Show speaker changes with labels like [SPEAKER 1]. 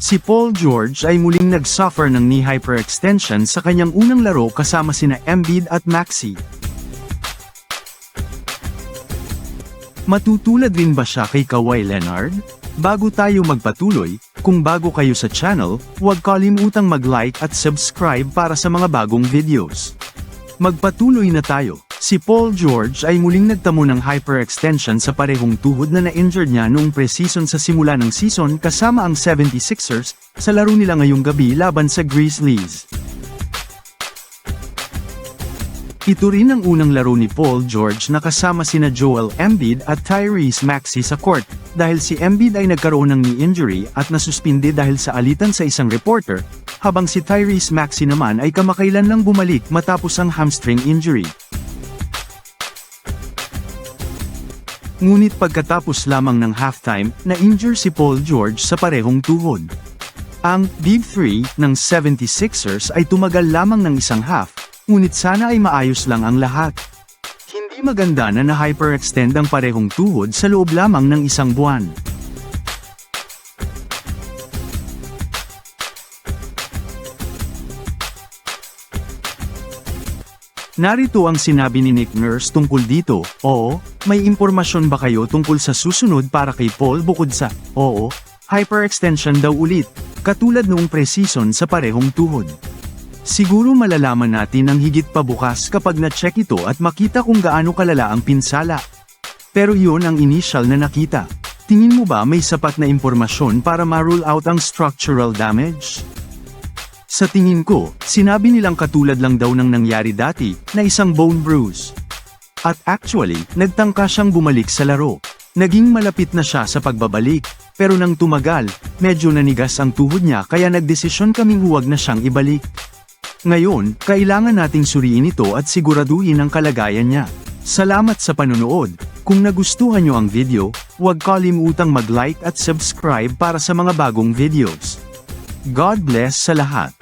[SPEAKER 1] Si Paul George ay muling nag-suffer ng knee hyperextension sa kanyang unang laro kasama sina Embiid at Maxey. Matutulad rin ba siya kay Kawhi Leonard? Bago tayo magpatuloy, kung bago kayo sa channel, huwag kalimutang mag-like at subscribe para sa mga bagong videos. Magpatuloy na tayo. Si Paul George ay muling nagtamo ng hyperextension sa parehong tuhod na na-injured niya noong preseason sa simula ng season kasama ang 76ers sa laro nila ngayong gabi laban sa Grizzlies. Ito rin ang unang laro ni Paul George na kasama sina Joel Embiid at Tyrese Maxey sa court, dahil si Embiid ay nagkaroon ng knee injury at nasuspinde dahil sa alitan sa isang reporter, habang si Tyrese Maxey naman ay kamakailan lang bumalik matapos ang hamstring injury. Ngunit pagkatapos lamang ng halftime, na-injure si Paul George sa parehong tuhod. Ang Big 3 ng 76ers ay tumagal lamang ng isang half, ngunit sana ay maayos lang ang lahat. Hindi maganda na na-hyperextend ang parehong tuhod sa loob lamang ng isang buwan. Narito ang sinabi ni Nick Nurse tungkol dito, oo, may impormasyon ba kayo tungkol sa susunod para kay Paul bukod sa, oo, hyperextension daw ulit, katulad noong preseason sa parehong tuhod. Siguro malalaman natin ang higit pa bukas kapag na-check ito at makita kung gaano kalala ang pinsala. Pero iyon ang initial na nakita. Tingin mo ba may sapat na impormasyon para ma-rule out ang structural damage? Sa tingin ko, sinabi nilang katulad lang daw ng nangyari dati, na isang bone bruise. At actually, nagtangka siyang bumalik sa laro. Naging malapit na siya sa pagbabalik, pero nang tumagal, medyo nanigas ang tuhod niya kaya nagdesisyon kaming huwag na siyang ibalik. Ngayon, kailangan nating suriin ito at siguraduhin ang kalagayan niya. Salamat sa panunood. Kung nagustuhan nyo ang video, huwag kalimutang mag-like at subscribe para sa mga bagong videos. God bless sa lahat.